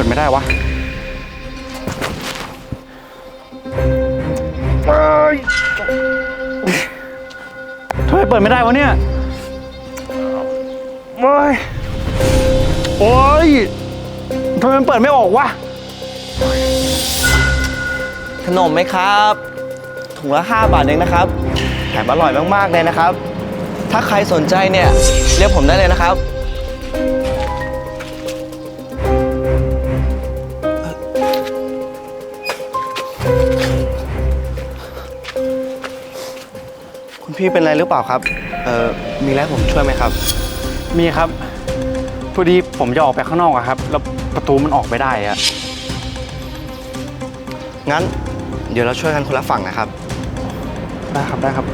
ปิดไม่ได้วะเอ้ยทำไมเปิดไม่ได้วะเนี่ยโอ้ยโอ้ยทำไมมันเปิดไม่ออกวะ ขนมไหมครับ ถุงละ 5 บาทเองนะครับแถมอร่อยมากๆเลยนะครับ ถ้าใครสนใจเนี่ยเรียกผมได้เลยนะครับ พี่เป็นอะไรหรือเปล่าครับ เอ่อ มีอะไรให้ผมช่วยไหมครับ มีครับ พอดีผมจะออกไปข้างนอกอะครับ แล้วประตูมันออกไม่ได้อะงั้น เดี๋ยวเราช่วยกันคนละฝั่งนะครับ ได้ครับได้ครับ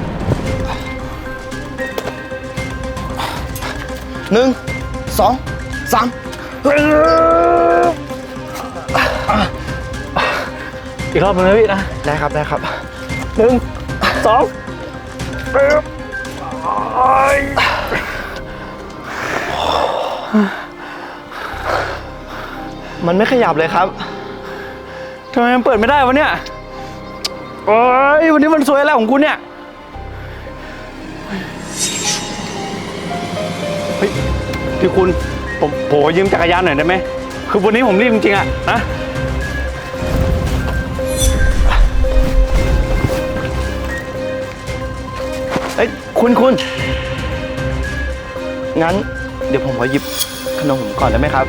หนึ่งสองสามอีกรอบนึงนะพี่นะ ได้ครับได้ครับ หนึ่งสอง มันไม่ขยับเลยครับทำไมมันเปิดไม่ได้วะเนี่ยโอ้ยวันนี้มันสวยอะไรของกูเนี่ยเฮ้ยพี่คุณผมผมขอยืมจักรยานหน่อยได้ไหมคือวันนี้ผมรีบจริงๆอะนะ คุณคุณ งั้น เดี๋ยวผมขอหยิบขนมผมก่อนได้ไหมครับ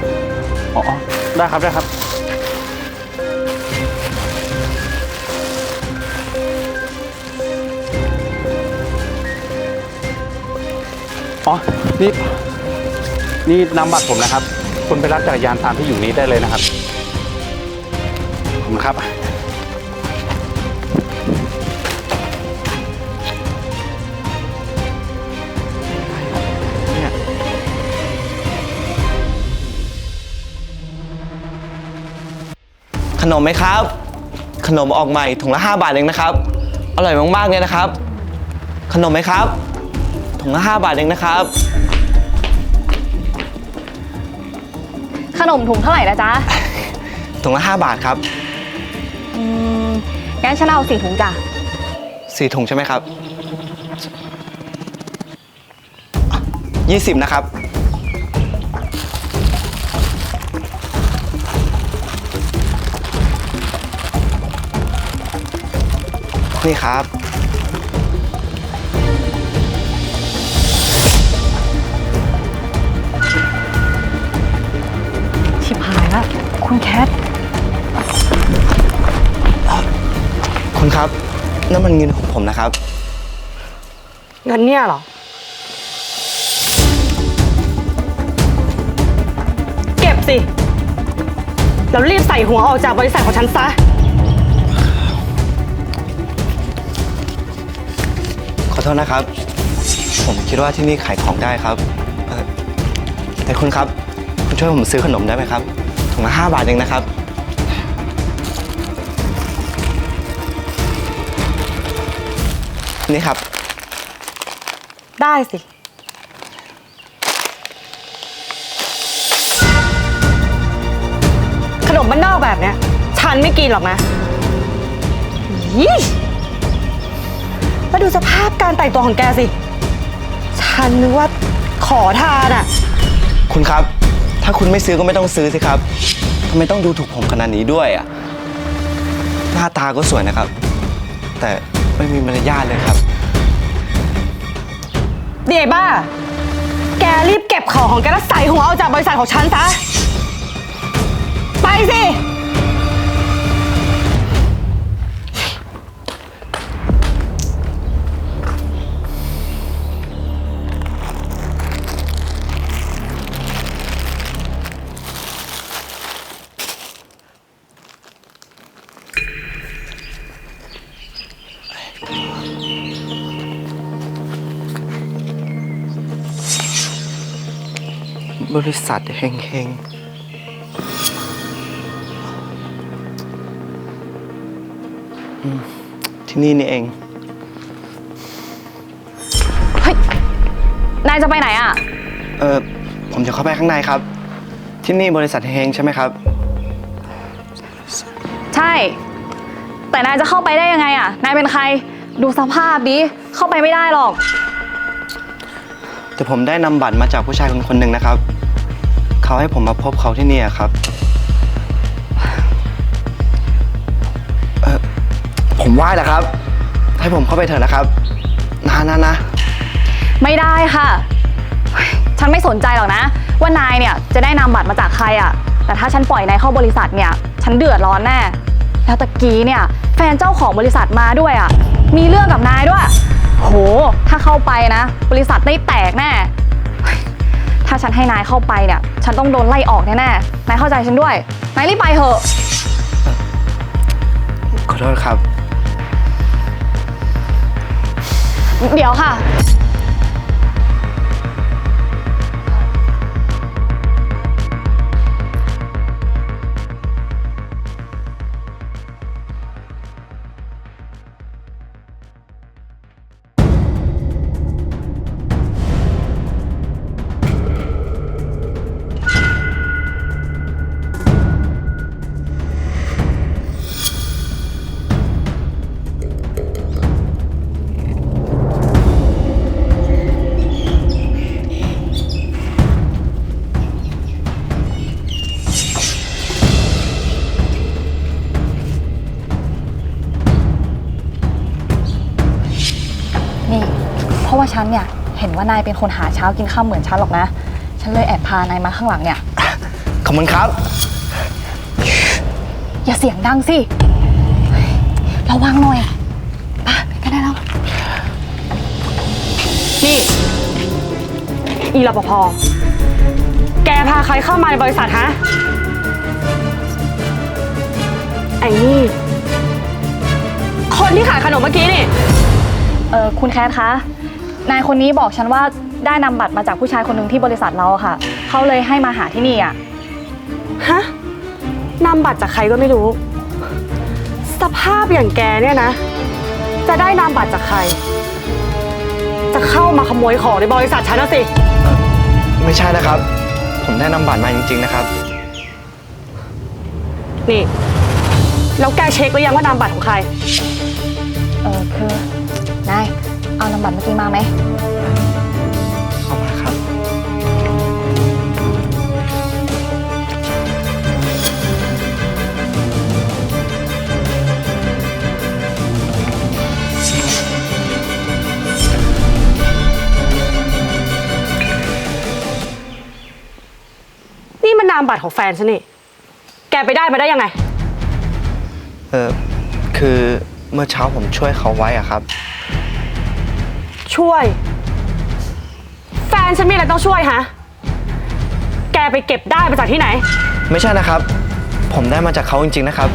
อ๋ออ๋อได้ครับได้ครับ อ๋อ นี่ นี่นำบัตรผมนะครับ คุณไปรับจักรยานตามที่อยู่นี้ได้เลยนะครับ ขอบคุณครับ ขนมไหมครับ ขนมออกใหม่ถุงละ 5 บาทเองนะครับ อร่อยมากๆเลยนะครับ ขนมไหมครับ ถุงละ 5 บาทเองนะครับ ขนมถุงเท่าไหร่นะจ๊ะ ถุงละ 5 บาทครับอืมงั้นฉันเอาสี่ถุงจ้ะ สี่ถุงใช่ไหมครับ 20 นะครับ นี่ครับ ชิบหายละคุณแคท คุณครับนั่นมันเงินของผมนะครับ เงินเนี่ยเหรอ เก็บสิ แล้วรีบใส่หัวออกจากบริษัทของฉันซะ โทษนะครับ ผมคิดว่าที่นี่ขายของได้ครับเอ่อแต่คุณครับ คุณช่วยผมซื้อขนมได้ไหมครับถุงละ5บาทเองนะครับ นี่ครับ ได้สิ ขนมบ้านนอกแบบเนี้ย ฉันไม่กินหรอกนะยี่ แล้วดูสภาพการแต่งตัวของแกสิ ฉันนึกว่าขอทานอะคุณครับ ถ้าคุณไม่ซื้อก็ไม่ต้องซื้อสิครับทำไมต้องดูถูกผมขนาดนี้ด้วยอะ หน้าตาก็สวยนะครับ แต่ไม่มีมารยาทเลยครับ เดี๋ยวบ้า แกรีบเก็บของของแกแล้วใส่หัวออกจากบริษัทของฉันซะ ไปสิ บริษัทเฮงเฮงอืมที่นี่นี่เอง เฮ้ย นายจะไปไหนอะ เออผมจะเข้าไปข้างในครับ ที่นี่บริษัทเฮงใช่ไหมครับ ใช่ แต่นายจะเข้าไปได้ยังไงอะนายเป็นใคร ดูสภาพดิ เข้าไปไม่ได้หรอก แต่ผมได้นำบัตรมาจากผู้ชายคนคนหนึ่งนะครับ เขาให้ผมมาพบเขาที่นี่อะครับเอ่อผมไหว้แหละครับ ให้ผมเข้าไปเถอะนะครับ นะนะนะ ไม่ได้ค่ะเฮ้ยฉันไม่สนใจหรอกนะ ว่านายเนี่ยจะได้นำบัตรมาจากใครอะแต่ถ้าฉันปล่อยนายเข้าบริษัทเนี่ย ฉันเดือดร้อนแน่ แล้วตะกี้เนี่ย แฟนเจ้าของบริษัทมาด้วยอะ มีเรื่องกับนายด้วย โห ถ้าเข้าไปนะ บริษัทได้แตกแน่เฮ้ยถ้าฉันให้นายเข้าไปเนี่ย ฉันต้องโดนไล่ออกแน่ๆ นายเข้าใจฉันด้วย นายรีบไปเถอะ ขอโทษครับ เดี๋ยวค่ะ ฉันเนี่ยเห็นว่านายเป็นคนหาเช้ากินข้าวเหมือนฉันหรอกนะ ฉันเลยแอบพานายมาข้างหลังเนี่ย ขอบคุณครับ อย่าเสียงดังสิเฮ้ยระวังหน่อยไปไปกันได้แล้ว นี่ อีรปภ แกพาใครเข้ามาในบริษัทฮะ ไอ้นี่ คนที่ขายขนมเมื่อกี้นี่ เออคุณแคทคะ นายคนนี้บอกฉันว่าได้นำบัตรมาจากผู้ชายคนหนึ่งที่บริษัทเราอะค่ะ เขาเลยให้มาหาที่นี่อะฮะนำบัตรจากใครก็ไม่รู้ สภาพอย่างแกเนี่ยนะ จะได้นำบัตรจากใคร จะเข้ามาขโมยของในบริษัทฉันนะสิ ไม่ใช่นะครับ ผมได้นำบัตรมาจริง ๆ นะครับ นี่ แล้วแกเช็คหรือยังว่านามบัตรของใคร เออคือนาย เอานำบัตรเมื่อกี้มาไหมขอบคุณครับ นี่มันนามบัตรของแฟนฉันนี่ แกไปได้มาได้ยังไง เออคือเมื่อเช้าผมช่วยเขาไว้อะครับ ช่วย แฟนฉันมีอะไรต้องช่วยฮะ แกไปเก็บได้มาจากที่ไหน ไม่ใช่นะครับ ผมได้มาจากเขาจริงๆนะครับ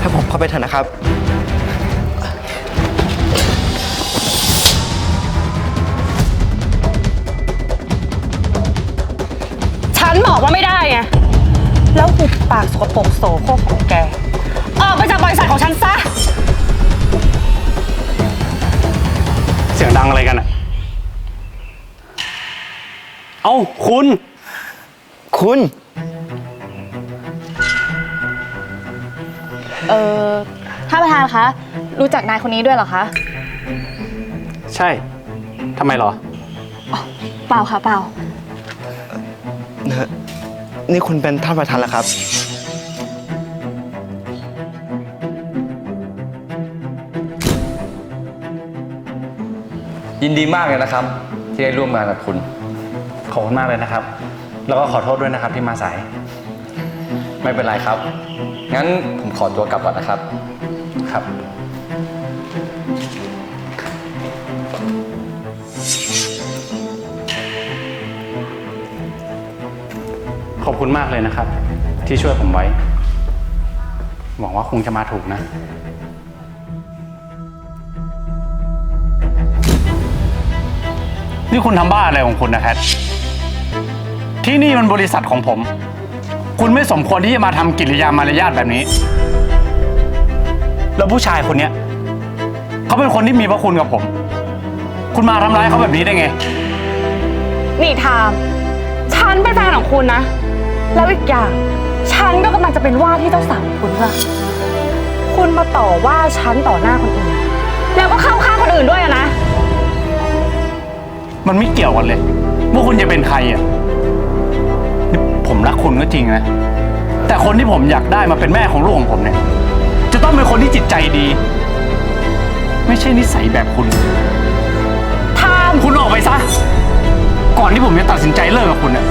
ให้ผมเข้าไปเถอะนะครับ ฉันบอกว่าไม่ได้ไง แล้วหุบปากสกปรกโสโครกของแก ออกไปจากบริษัทของฉันซะ สียงดังอะไรกันอะเอ้าคุณ คุณ เออท่านประธานคะ รู้จักนายคนนี้ด้วยเหรอคะ ใช่ทำไมเหรอ เปล่าค่ะเปล่าเนอะนี่คุณเป็นท่านประธานแล้วครับ ยินดีมากเลยนะครับ ที่ได้ร่วมงานกับคุณ ขอบคุณมากเลยนะครับ แล้วก็ขอโทษด้วยนะครับที่มาสาย ไม่เป็นไรครับ งั้นผมขอตัวกลับก่อนนะครับ ครับ ขอบคุณมากเลยนะครับ ที่ช่วยผมไว้ หวังว่าคงจะมาถูกนะ นี่คุณทำบ้าอะไรของคุณนะแคทที่นี่มันบริษัทของผม คุณไม่สมควรที่จะมาทำกิริยามารยาทแบบนี้ แล้วผู้ชายคนเนี้ยเขาเป็นคนที่มีพระคุณกับผม คุณมาทำร้ายเขาแบบนี้ได้ไง นี่ทาม ฉันเป็นแฟนของคุณนะ แล้วอีกอย่าง ฉันก็กำลังจะเป็นว่าที่เจ้าสาวของคุณด้วยคุณมาต่อว่าฉันต่อหน้าคนอื่น แล้วก็เข้าข้างคนอื่นด้วยอะนะ มันไม่เกี่ยวกันเลย ว่าคุณจะเป็นใครอะนี่ผมรักคุณก็จริงนะ แต่คนที่ผมอยากได้มาเป็นแม่ของลูกของผมเนี่ย จะต้องเป็นคนที่จิตใจดี ไม่ใช่นิสัยแบบคุณทามคุณออกไปซะ ก่อนที่ผมจะตัดสินใจเลิกกับคุณน่ะ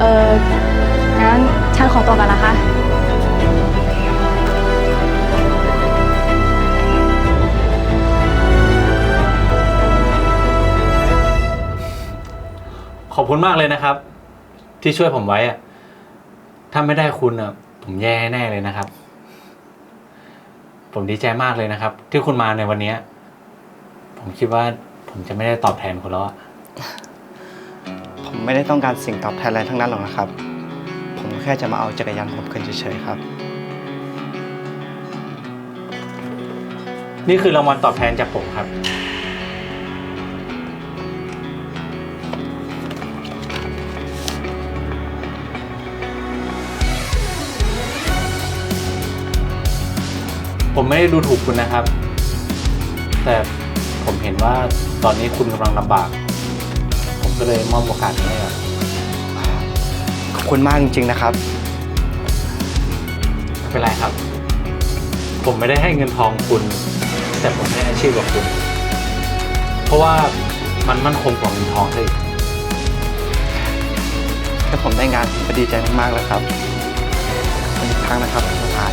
เอองั้น ฉันขอตัวกันนะคะ ขอบคุณมากเลยนะครับ ที่ช่วยผมไว้อะถ้าไม่ได้คุณอะผมแย่แน่เลยนะครับ ผมดีใจมากเลยนะครับ ที่คุณมาในวันนี้ผมคิดว่าผมจะไม่ได้ตอบแทนคุณแล้วอะ ผมไม่ได้ต้องการสิ่งตอบแทนอะไรทั้งนั้นหรอกนะครับผมแค่จะมาเอาจักรยานผมคืนเฉยๆครับ นี่คือรางวัลตอบแทนจากผมครับ ผมไม่ได้ดูถูกคุณนะครับ แต่ผมเห็นว่าตอนนี้คุณกำลังลำบาก ผมก็เลยมอบโอกาสนี้ให้ครับ คุณมากจริงๆนะครับ ไม่เป็นไรครับ ผมไม่ได้ให้เงินทองคุณ แต่ผมให้อาชีพกับคุณ เพราะว่ามันมั่นคงกว่าเงินทองซะอีกถ้าผมได้งานผมก็ดีใจมากๆแล้วครับขอบคุณอีกครั้งนะครับท่านประธาน